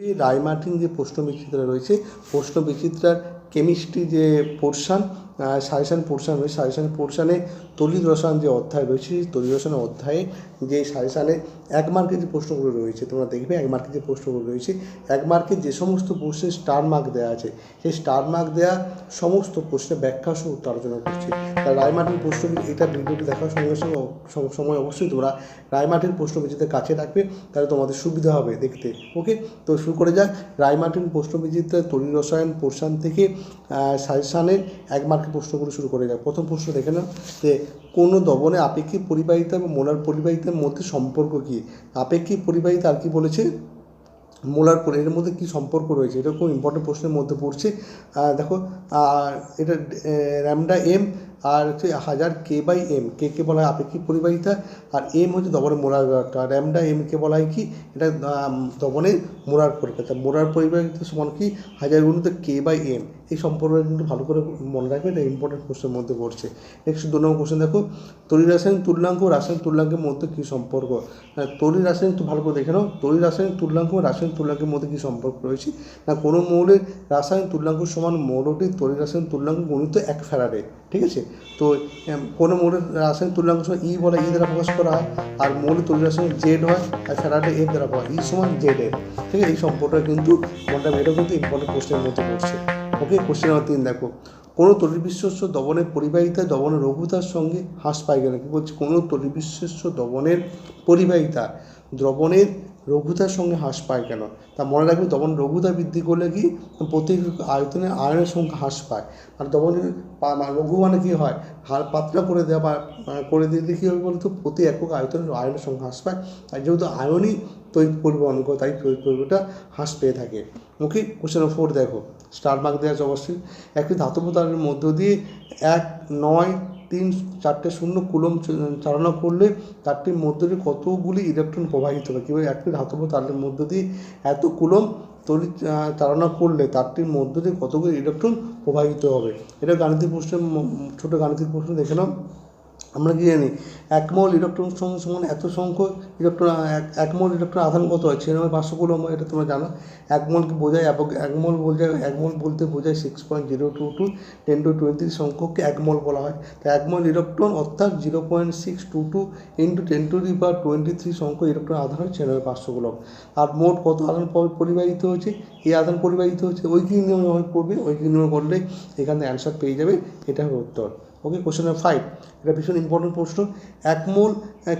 এই রায়মার্টিন যে প্রশ্ন বিচিত্রা রয়েছে প্রশ্ন বিচিত্রার কেমিস্ট্রি যে পোর্শান সাজেশান পোর্শান রয়েছে সাজেশান পোর্শানে তলিত রসায়ন যে অধ্যায় রয়েছে তড়িৎ রসায়ন অধ্যায়ে যে সাজেশানে এক মার্কের যে প্রশ্নগুলো রয়েছে, তোমরা দেখবে এক মার্কের যে প্রশ্নগুলো রয়েছে, এক মার্কের যে সমস্ত প্রশ্নে স্টার মার্ক দেওয়া আছে, সেই স্টার মার্ক দেওয়া সমস্ত প্রশ্নের ব্যাখ্যা সহ উত্তর আলোচনা করছি। তা রায়মার্টিন প্রশ্ন এটা ভিডিওটি দেখার সঙ্গে সঙ্গে সময় অবশ্যই তোমরা রায়মার্টিন প্রশ্ন বিচিত্রের কাছে রাখবে, তাহলে তোমাদের সুবিধা হবে দেখতে। ওকে? তো শুরু করে যাক রায়মার্টিন প্রশ্ন বিচিত্রের তড়িৎ রসায়ন পোর্শান থেকে সাজেশানের এক মার্কের প্রশ্নগুলো শুরু করে যাক প্রথম প্রশ্ন দেখে নাও যে, কোনো দবনে আপেক্ষিক পরিবাহিতা এবং মোলার পরিবাহিতার মধ্যে সম্পর্ক কী? আপেক্ষিক পরিবাহিতা আর কি বলেছে? মোলার পরে এর মধ্যে কী সম্পর্ক রয়েছে? এটা খুব ইম্পর্টেন্ট প্রশ্নের মধ্যে পড়ছে। দেখো এটা র্যামডা এম আর হচ্ছে হাজার কে বাই এম কে কে বলা হয় আপেক্ষিক পরিবাহিতা, আর এম হচ্ছে দবনের মোলার ব্যাপারটা র্যামডা এমকে বলা হয় কি? এটা দবনের মোলার পরিবাহিতা। মোলার পরিবাহিতা সমান কি? হাজার গুণিত কে বাই এম এই সম্পর্কটা কিন্তু ভালো করে মনে রাখবে, এটা ইম্পর্টেন্ট কোশ্চেনের মধ্যে পড়ছে। নেক্সট দু নম্বর কোশ্চেন দেখো। তরি রাসায়নিক তুল্যাঙ্ক ও রাসায়নিক তুল্যাঙ্কের মধ্যে কী সম্পর্ক? তরি রাসায়নিক তো ভালো করে দেখে নাও। তরি রাসায়নিক তুল্যাঙ্ক ও রাসায়নিক তুল্যাঙ্কের মধ্যে কী সম্পর্ক রয়েছে? না, কোনো মৌলের রাসায়নিক তুল্যাঙ্ক সমান মৌলটির তড়িৎ রাসায়নিক তুল্যাঙ্ক গণিত এক ফ্যারাডে, ঠিক আছে? তো কোনো মৌলের রাসায়নিক তুল্যাঙ্ক সমান ই বলা ই দ্বারা প্রকাশ করা হয়, আর মৌলের তড়িৎ রাসায়নিক জেড হয়, আর ফ্যারাডে এফ দ্বারা পাওয়া ই সমান জেড এর, ঠিক আছে? এই সম্পর্কটা কিন্তু মনটা এটাও কিন্তু ইম্পর্টেন্ট কোশ্চেনের মধ্যে পড়ছে ওকে কোশ্চেন নাম্বার তিন, দেখো। কোনো তরিবিশ্বস্য দবনের পরিবাহিতা দবনের রঘুতার সঙ্গে হ্রাস পায় কেন? কি বলছে? কোনো তরিবিশ্বস্য দবনের পরিবাহিতা দ্রবণের রঘুতার সঙ্গে হ্রাস পায় কেন? তা মনে রাখবে দবন রঘুতা বৃদ্ধি করলে কি? প্রতি আয়তনে আয়নের সংখ্যা হ্রাস পায়। আর দবনের পা- মানে মানে কী হয়? হার পাতলা করে দেওয়া বা করে দিলে কী হবে বলতো, প্রতি একক আয়তনে আয়নের সংখ্যা হ্রাস পায়। তাই যেহেতু আয়নই তৈরি পরিবহন করে তাই তড়িৎ পরিবাহটা হ্রাস পেয়ে থাকে। ওকে কোশ্চেন ফোর দেখো। স্টার মার্ক দেওয়া আছে অবশ্যই। একটি ধাতব তারের মধ্য দিয়ে এক, নয় তিন চারটে শূন্য কুলম চালনা করলে তারটির মধ্যে দিয়ে কতগুলি ইলেকট্রন প্রবাহিত হবে? কীভাবে একটি ধাতব তারের মধ্য দিয়ে এত কুলম তড়িৎ চালনা করলে তারটির মধ্য দিয়ে কতগুলি ইলেকট্রন প্রবাহিত হবে? এটা গাণিতিক প্রশ্নের ছোটো গাণিতিক প্রশ্ন দেখে নাও। আমরা কি জানি? এক মোল ইলেকট্রন সমান এত সংখ্যক ইলেকট্রন, এক- এক মোল ইলেকট্রন আধান কত হয়? ছিয়ানব্বই পাঁচশো কুলম এটা তোমরা জানো। এক মোলকে বোঝায় এবং এক মোল বোঝায় এক মোল বলতে বোঝায় six point zero two two ten two twenty সংখ্যককে এক মোল বলা হয়। তাই এক মোল ইলেকট্রন অর্থাৎ zero point six two two into ten to the বা টোয়েন্টি থ্রি সংখ্যক ইলেকট্রন আধান হয় ছিয়ানব্বই পাঁচশো কুলম আর মোট কত আধান পরিবাহিত হচ্ছে এই আধান পরিবাহিত হচ্ছে ওই কি নিয়ম করবে ওই কি নিয়ম করলে এখানে অ্যান্সার পেয়ে যাবে, এটা হবে উত্তর। ওকে কোশ্চেন নাম্বার ফাইভ এটা ভীষণ ইম্পর্টেন্ট প্রশ্ন. এক মোল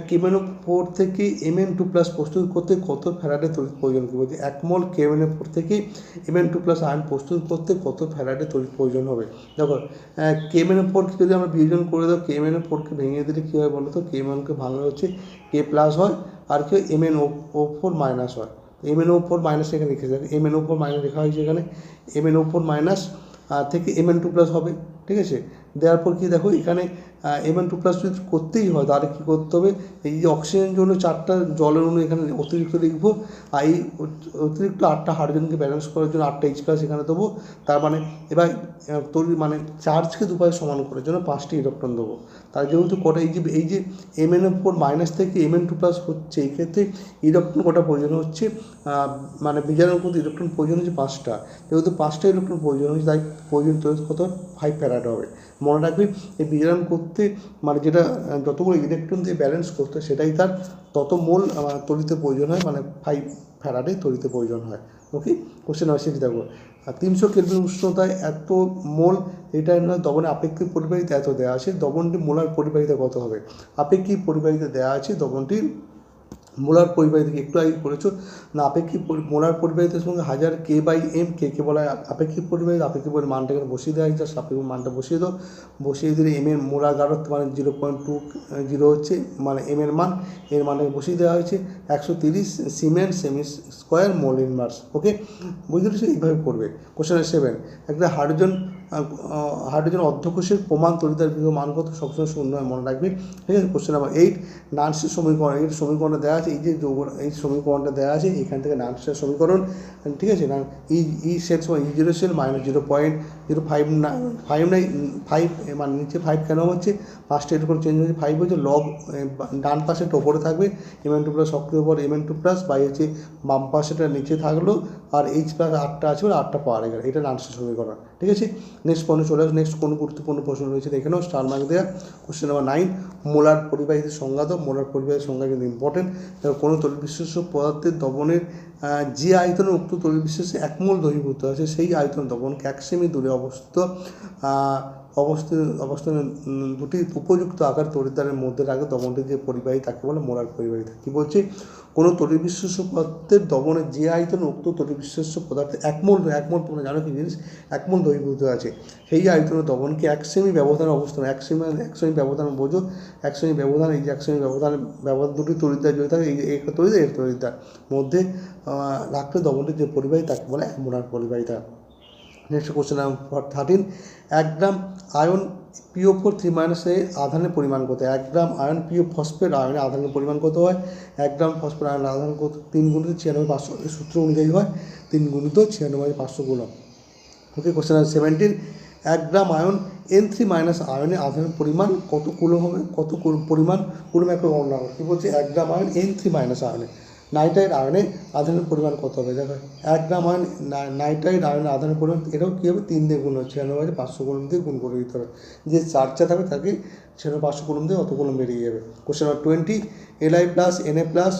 কেমেনো ফোর থেকে এম এন টু প্লাস প্রস্তুত করতে কত ফ্যারাডে তড়িৎ প্রয়োজন? কি বলছে, এক মোল, কেমেনো ফোর থেকে M N two plus ion প্রস্তুত করতে কত ফ্যারাডে তড়িৎ প্রয়োজন হবে? দেখো কেমেনো ফোরকে যদি আমরা বিয়োজন করে দাও, কেমেনো ফোরকে ভেঙে দিলে কী হয় বলো তো কেমেনকে ভাঙলে হচ্ছে কে প্লাস হয়, আর কেউ M N O four minus হয়। M N O four minus এখানে লিখে যাবে M N O four minus লেখা হয়েছে এখানে। M N O four minus থেকে এম এন টু প্লাস হবে, ঠিক আছে? দেওয়ার পর কি দেখো, এখানে এম এন টু প্লাস যদি করতেই হয়, তাহলে কী করতে হবে? এই যে অক্সিজেন জন্য চারটা জলের অণু এখানে অতিরিক্ত লিখব আর এই অতিরিক্ত আটটা হাইড্রোজেনকে ব্যালেন্স করার জন্য আটটা এইচ প্লাস এখানে দেবো, তার মানে এবার তৈরি মানে চার্জকে দুপায়ে সমান করার জন্য পাঁচটি ইলেকট্রন দেবো। তার যেহেতু কটা, এই যে এই যে এম এন ফোর মাইনাস থেকে এম এন টু প্লাস হচ্ছে, এই ক্ষেত্রে ইলেকট্রন কটা প্রয়োজন হচ্ছে মানে বিজারণ করতে ইলেকট্রন প্রয়োজন হচ্ছে পাঁচটা। যেহেতু পাঁচটা ইলেকট্রন প্রয়োজন হচ্ছে, তাই প্রয়োজন কত ফাইভ ফ্যারাড হবে। মনে রাখবে, এই বিজারণ করতে মানে যেটা যতগুলো ইলেকট্রন দিয়ে ব্যালেন্স করতে, সেটাই তার তত মোল তরিতে প্রয়োজন হয় মানে ফাইভ ফ্যারাডে তরিতে প্রয়োজন হয়। ওকে কোশ্চেন আসছে দেখো। আর তিনশো কেলভিন উষ্ণতায় এত মোল, এটা নয় দবনে আপেক্ষিক পরিবাহিতা এত দেওয়া আছে দবনটি মোলার পরিবাহিতা কত হবে? আপেক্ষিক পরিবাহিতা দেওয়া আছে দবনটির মোলার পরিবাহিতা একটু আগে করেছ না, আপেক্ষিক মোলার পরিবাহিতার সঙ্গে হাজার কে বাই এম, কে কে বলা হয় আপেক্ষিক পরিবাহিতা, আপেক্ষিক পরিবাহিতার মানটা এখানে বসিয়ে দেওয়া হয়েছে আপেক্ষিক মানটা বসিয়ে দাও, বসিয়ে দিলে এম এর মোলার গাঢ়ত্ব মানে জিরো পয়েন্ট টু জিরো হচ্ছে মানে এম এর মান, এর মানটাকে বসিয়ে দেওয়া হয়েছে, একশো তিরিশ siemens semi square mole inverse okay বুঝতে পেরেছ? এইভাবে করবে। কোশ্চেন সেভেন একটা হাইড্রোজেন হাইড্রোজেন অধ্যকোষের প্রমাণ তরিদার বিভব মান কত সবসময় শূন্য হয় মনে রাখবে। ঠিক আছে? কোশ্চেন নাম্বার এইট নান্সের সমীকরণ, এই সমীকরণটা দেওয়া আছে, এই যে যৌগ, এই সমীকরণটা দেওয়া আছে, এখান থেকে নান্সের সমীকরণ, ঠিক আছে? না ই ই সেল সময় E zero cell minus zero point zero five five নাই ফাইভ মানে নিচে ফাইভ কেন হচ্ছে? ফার্স্ট এর করে চেঞ্জ হচ্ছে ফাইভ হচ্ছে লগ ডান পাশেটা ওপরে থাকবে এম এন টু প্লাস সক্রিয় পর M N two plus by হচ্ছে বাম পাশেটা নিচে থাকল, আর এইচ প্লাস আটটা আছে আটটা পাওয়া গেল। এটা নান্সের সমীকরণ। ঠিক আছে? নেক্সট পয়েন্ট চলে আসবে নেক্সট কোনো গুরুত্বপূর্ণ প্রশ্ন রয়েছে দেখে নাও স্টার মার্ক দেওয়া কোশ্চেন নাম্বার নাইন মোলার পরিবাহীদের সংজ্ঞা দাও। মোলার পরিবাহীর সংজ্ঞা কিন্তু ইম্পর্টেন্ট কোনো তলি বিশেষ পদার্থের দবনের যে আয়তনে উক্ত তৈরি বিশেষে একমূল দহিভূত আছে, সেই আয়তন দবনকে এক সেমি দূরে অবস্থিত অবস্থিত অবস্থানে দুটি উপযুক্ত আকার তরিদ্দারের মধ্যে রাখে। দমনটি যে পরিবাহী তাকে বলে মোলার পরিবাহিতা কী বলছে? কোনো তরি বিশেষ্য পদার্থের দমনে যে আয়তন উক্ত তরি বিশেষ্য পদার্থে একমূল একমূল, তোমরা জানো কি জিনিস? একমূল দহিভূত আছে। সেই আয়তনের দমনকে এক সেমি ব্যবধান অবস্থান এক সেমি এক সেমি ব্যবধান বোঝো। এক সেমি ব্যবধান, এই যে এক সেমি ব্যবধান ব্যবধান দুটি তরিদ্দার যদি থাকে, এই যে একটা তরিদ্দার এর তরিদ্দার মধ্যে রাখলে দমনটির যে পরিবাহী তাকে বলে মোলার পরিবাহিতা নেক্সট কোশ্চেন নাম্বার থার্টিন এক gram ion PO four three মাইনাসে আধানের পরিমাণ কত? এক গ্রাম আয়ন পিও ফসফেট আয়নের আধানের পরিমাণ কত হয়? এক গ্রাম ফসফেট আয়নের আধান কত? তিন গুণিত ছিয়ানব্বই পাঁচশো সূত্র অনুযায়ী হয়। তিন গুণিত ছিয়ানব্বই পাঁচশো গুণ ওকে কোশ্চেন নাম্বার সেভেন্টিন এক gram ion N three minus আয়নের আধানের পরিমাণ কত কুলম হবে? কত পরিমাণ কুলম করো কী বলছে? এক gram ion N three minus আয়নে nitrite আয়নে আধানের পরিমাণ কত হবে? দেখো, এক গ্রাম আয়ন নাইট্রাইট আয়নের আধানের পরিমাণ, এটাও কী হবে? তিন দিয়ে গুণ হচ্ছে। ছিয়ানব্বই পাঁচশো কুলম দিয়ে গুণ করে দিতে হবে। যে চার্জটা থাকবে, তাকে ছিয়ানব্বই পাঁচশো কুলম দিয়ে অত কুলম বেরিয়ে যাবে। Question number twenty L I plus N A plus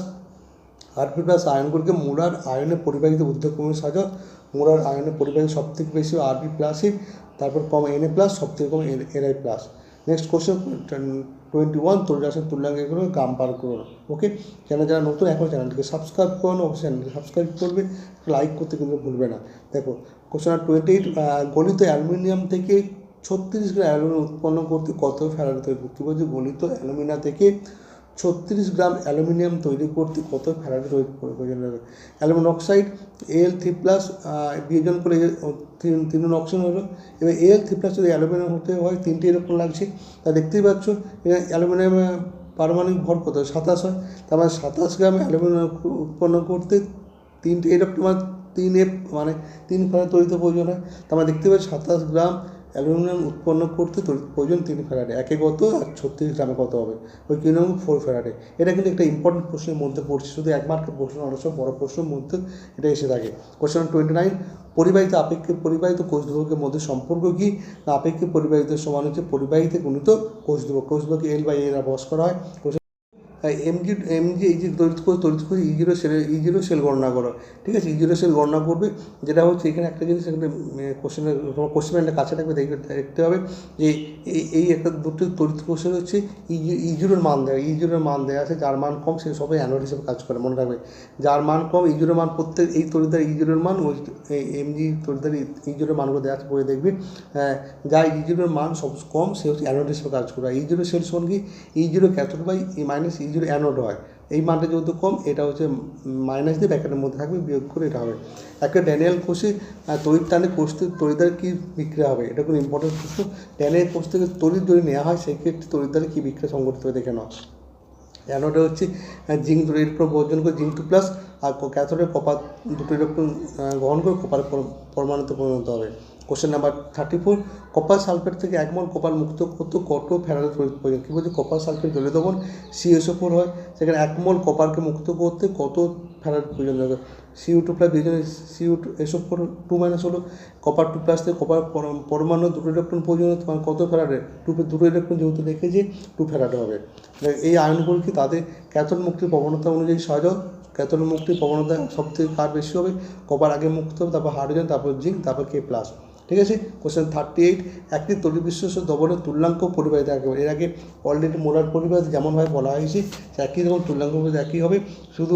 R P plus আয়নগুলিকে molar আয়নের পরিবাহিত উদ্যোগক্রমে সাজা? মোলার আয়নের পরিবাহিত সব থেকে বেশি আরপি প্লাসই তারপর কম এনএ প্লাস সব থেকে কম N I plus next question twenty one তৈরি তুল্যাঙ্গে করো গাম পার করো ওকে চ্যানেল যারা নতুন, এখন চ্যানেলটিকে সাবস্ক্রাইব করুন অবশ্যই চ্যানেলকে সাবস্ক্রাইব করবে লাইক করতে কিন্তু ভুলবে না। দেখো কোশ্চেন টোয়েন্টি এইট গলিত অ্যালুমিনিয়াম থেকে ছত্রিশ গ্রাম অ্যালুমিনিয়াম উৎপন্ন করতে কত ফ্যারাড তৈরি কী বলছে গলিত অ্যালুমিনিয়াম থেকে ছত্রিশ গ্রাম অ্যালুমিনিয়াম তৈরি করতে কত ফ্যারাড তৈরি প্রয়োজন হবে? Aluminium oxide L three plus বিয়োজন করে তিন অক্সিজেন হলো। এবার এল থ্রি প্লাস যদি অ্যালুমিনিয়াম হতে হয়, তিনটে এরকম লাগছে। তা দেখতেই পাচ্ছ অ্যালুমিনিয়াম পারমাণবিক ভর কত? সাতাশ হয়। তার মানে সাতাশ গ্রাম অ্যালুমিনিয়াম উৎপন্ন করতে তিনটে, এরকম তিন এফ মানে তিন ফ্যারাড তৈরিতে প্রয়োজন হয়। তার মানে দেখতে পাচ্ছি, সাতাশ গ্রাম অ্যালুমিনিয়াম উৎপন্ন করতে প্রয়োজন তিন ফ্যারাডে, একে কত আর ছত্রিশ গ্রামে কত হবে? ওই নম্বর ফোর ফ্যারাডে। এটা কিন্তু একটা ইম্পর্টেন্ট প্রশ্নের মধ্যে পড়ছে, শুধু এক মার্কের প্রশ্ন, অনেক সময় বড় প্রশ্নের মধ্যে এটা এসে থাকে। কোশ্চেন টোয়েন্টি নাইন পরিবাহিত আপেক্ষিক পরিবাহিত কোষ ধ্রুবকের মধ্যে সম্পর্ক কি? না, আপেক্ষিক পরিবাহিত সমান হচ্ছে পরিবাহিত গুণিত কোষ ধ্রুবক কোষ ধ্রুবকে এল বাই এর বস করা হয়। এমজি এমজি এই যে তড়িৎ কোষ তড়িৎ কোষ ই সেল ই সেল গণনা করো ঠিক আছে ই সেল গণনা করবে যেটা হচ্ছে এখানে একটা জিনিস এখানে কোশ্চেনের তোমার কোশ্চেন ব্যাংকটা কাছে থাকবে দেখতে হবে যে এই একটা দুটো তড়িৎ কোষের হচ্ছে ই ই জিরোর মান দেয় ই মান দেওয়া আছে যার মান কম সে সবাই অ্যানোড হিসেবে কাজ করে মনে রাখবে যার মান কম ই জিরোর মান প্রত্যেক এই তড়িৎদার ই মান ওই এমজি তড়িৎদার ই জিরোর মানগুলো দেওয়া আছে পড়ে দেখবি হ্যাঁ, যার ই মান সব কম সে হচ্ছে অ্যানোড হিসেবে কাজ করে ই জিরো সেল সমান কি E zero cathode by minus zero anode হয়, এই মানটা যেহেতু কম, এটা হচ্ছে মাইনাস দিয়ে ব্যাকেটের মধ্যে থাকবে, বিয়োগ করে এটা হবে। একটা ড্যানিয়াল কোষে তড়িৎ টানে কোষ থেকে তড়িৎদ্বার কী বিক্রিয়া হবে? এটা কোনো ইম্পর্টেন্ট প্রশ্ন। ড্যানিয়াল কোষ থেকে তড়িৎ যদি নেওয়া হয় সেক্ষেত্রে তড়িৎদ্বারে কী বিক্রিয়া সংঘটিত হবে দেখে নাও। অ্যানোডে হচ্ছে জিঙ্ক দুটো ইলেকট্রন বর্জন করে জিঙ্ক টু প্লাস আর ক্যাথোডে কপার দুটো ইলেকট্রন গ্রহণ করে কপার পরমাণুতে পরিণত হবে। Question number thirty four copper sulphate থেকে এক মোল কপার মুক্ত করতে কত তড়িৎ প্রয়োজন? কী বলছে? কপার সালফেট জলে তখন সিএসও ফোর হয়, সেখানে এক মোল কপারকে মুক্ত করতে কত ফ্যারাড প্রয়োজন হবে সিউ টু প্লাস দুজনে সিউ টু এসব টু মাইনাস হলো কপার টু প্লাস থেকে কপার পর- পরমাণু দুটো ইলেকট্রন প্রয়োজন তোমার কত ফ্যারাডে টু দুটো ইলেকট্রন যেহেতু রেখেছি টু ফ্যারাডে হবে। এই আয়নগুলো কি তাদের ক্যাথোড মুক্তির প্রবণতা অনুযায়ী সহজ? ক্যাথোড মুক্তির প্রবণতা সব থেকে কার বেশি হবে? কপার আগে মুক্ত হবে, তারপর হাইড্রোজেন তারপর জিঙ্ক তারপর কে প্লাস ঠিক আছে? কোশ্চেন থার্টি এইট একটি তড়িৎ বিশ্লেষণ দ্রবণের তুল্যাঙ্ক পরিবাহিত রাখবে এর আগে অলরেডি মোলার পরিবাহিত যেমনভাবে বলা হয়েছে একই রকম তুল্যাঙ্ক একই হবে। শুধু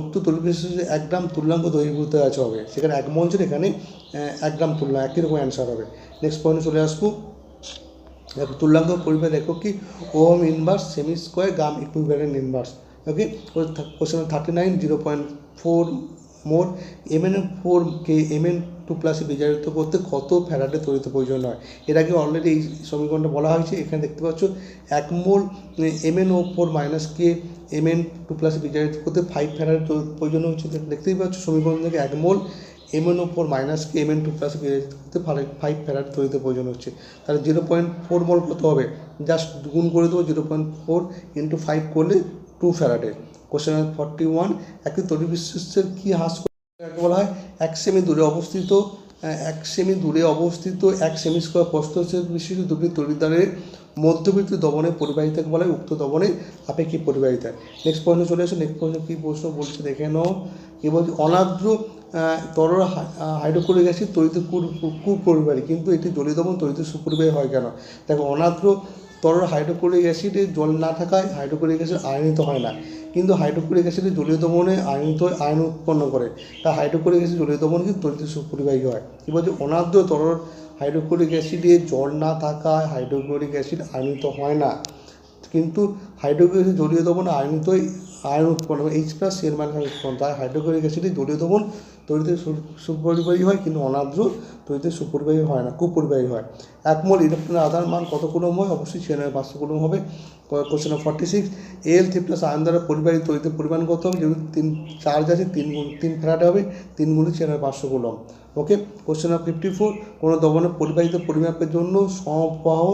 উক্ত তড়িৎ বিশ্লেষণে এক গ্রাম তুল্যাঙ্ক দৈর্ঘ্যতে আছে হবে। সেখানে এক মঞ্চের এখানে এক গ্রাম তুল্যাঙ্ক, একই রকম অ্যান্সার হবে। নেক্সট পয়েন্টে চলে আসব। দেখো, তুল্যাঙ্ক পরিবার একক কি? Ohm inverse, semi square, gram equivalent inverse okay question thirty nine zero point four mole M N four কে এম এন টু প্লাসে বিজারিত করতে কত ফ্যারাডে তড়িৎ প্রয়োজন হয়? এর আগে অলরেডি এই সমীকরণটা বলা হয়েছে, এখানে দেখতে পাচ্ছ এক mole M N O four minus কে এম এন টু প্লাসে বিজারিত করতে ফাইভ ফ্যারাডে প্রয়োজন হচ্ছে দেখতেই পাচ্ছ সমীকরণ থেকে এক mole M N O four minus কে এম এন টু প্লাসে বিজারিত করতে ফাইভ ফ্যারাড তড়িৎ প্রয়োজন হচ্ছে। তাহলে জিরো পয়েন্ট ফোর মোল কত হবে? জাস্ট গুণ করে দেবো zero point four into five করলে two faraday question forty one একটি তড়িৎ বিশ্বস্তের কী হ্রাস বলা হয়? এক সেমি দূরে অবস্থিত এক সেমি দূরে অবস্থিত এক সেমি স্কোয়ার প্রস্থচ্ছেদ বিশিষ্ট দুটি তড়িৎদ্বারের মধ্যবর্তী দবনে পরিবাহিতাকে বলা হয় উক্ত দবনের আপেক্ষিক পরিবাহিতা। নেক্সট পয়েন্টে চলে আসো নেক্সট পয়েন্টে কী প্রশ্ন বলছে দেখে নাও। বলছে অনাদ্র তরল হাইড্রোক্লোরিক অ্যাসিড তড়িৎ কুপরিবাহী কিন্তু এটি জলীয় দবন তড়িৎ সুপরিবাহী হয় কেন? দেখো অনাদ্র তরল হাইড্রোক্লোরিক অ্যাসিডে জল না থাকায় হাইড্রোক্লোরিক অ্যাসিড আয়নিত হয় না। কিন্তু হাইড্রোক্লোরিক অ্যাসিডে জলীয় দমনে আয়নিত আয়ন উৎপন্ন করে। তা হাইড্রোক্লোরিক অ্যাসিড জলীয় দমন কিন্তু তরিত পরিবাহী হয়। এবার যে অনাদ্র তরল হাইড্রোক্লোরিক অ্যাসিডে জল না থাকায় হাইড্রোক্লোরিক অ্যাসিড আয়নিত হয় না। কিন্তু হাইড্রোক্লোরিক অ্যাসিড জলীয় দমনে আয়নিত আয়ন উৎপন্ন করে এইচ প্লাস এর মানে উৎপন্ন তাই হাইড্রোক্লোরিক অ্যাসিডে জলীয় দমন তড়িতে সুপরিবাহী হয় কিন্তু অনাদ্র তড়িতে সুপরিবাহী হয় না, কুপরিবাহী হয়। এক মোল ইলেকট্রনের আধার মান কত কুলম হয়? অবশ্যই ছিয়ানব্বই পাঁচশো কুলম হবে। Question forty six L three plus ion দ্বারা পরিবাহী তড়িতের পরিমাণ কত হবে? যেহেতু তিন, চার্জ আছে, তিন গুণ, তিন ফ্যারাড হবে, তিন গুণে ছিয়ানব্বই পাঁচশো coulomb okay question of fifty four কোনো দমনের পরিবাহিত পরিমাপের জন্য সমপ্রবাহ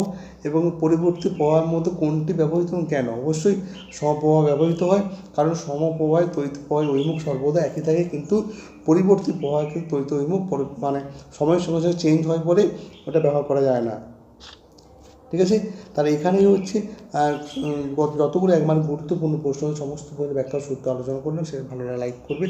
এবং পরিবর্তী প্রবাহের মধ্যে কোনটি ব্যবহৃত এবং কেন? অবশ্যই সমপ্রবাহ ব্যবহৃত হয়, কারণ সমপ্রবাহে তড়িৎ প্রবাহের অভিমুখ সর্বদা একই থাকে, কিন্তু পরিবর্তী প্রবাহকে তড়িৎ অভিমুখ মানে সময়ের সঙ্গে সঙ্গে চেঞ্জ হয় বলে ওটা ব্যবহার করা যায় না। ঠিক আছে? তাহলে এখানেই হচ্ছে যতগুলো একবার গুরুত্বপূর্ণ প্রশ্ন, সমস্ত ব্যাখ্যা সূত্র আলোচনা করলাম সে ভালো লাইক করবে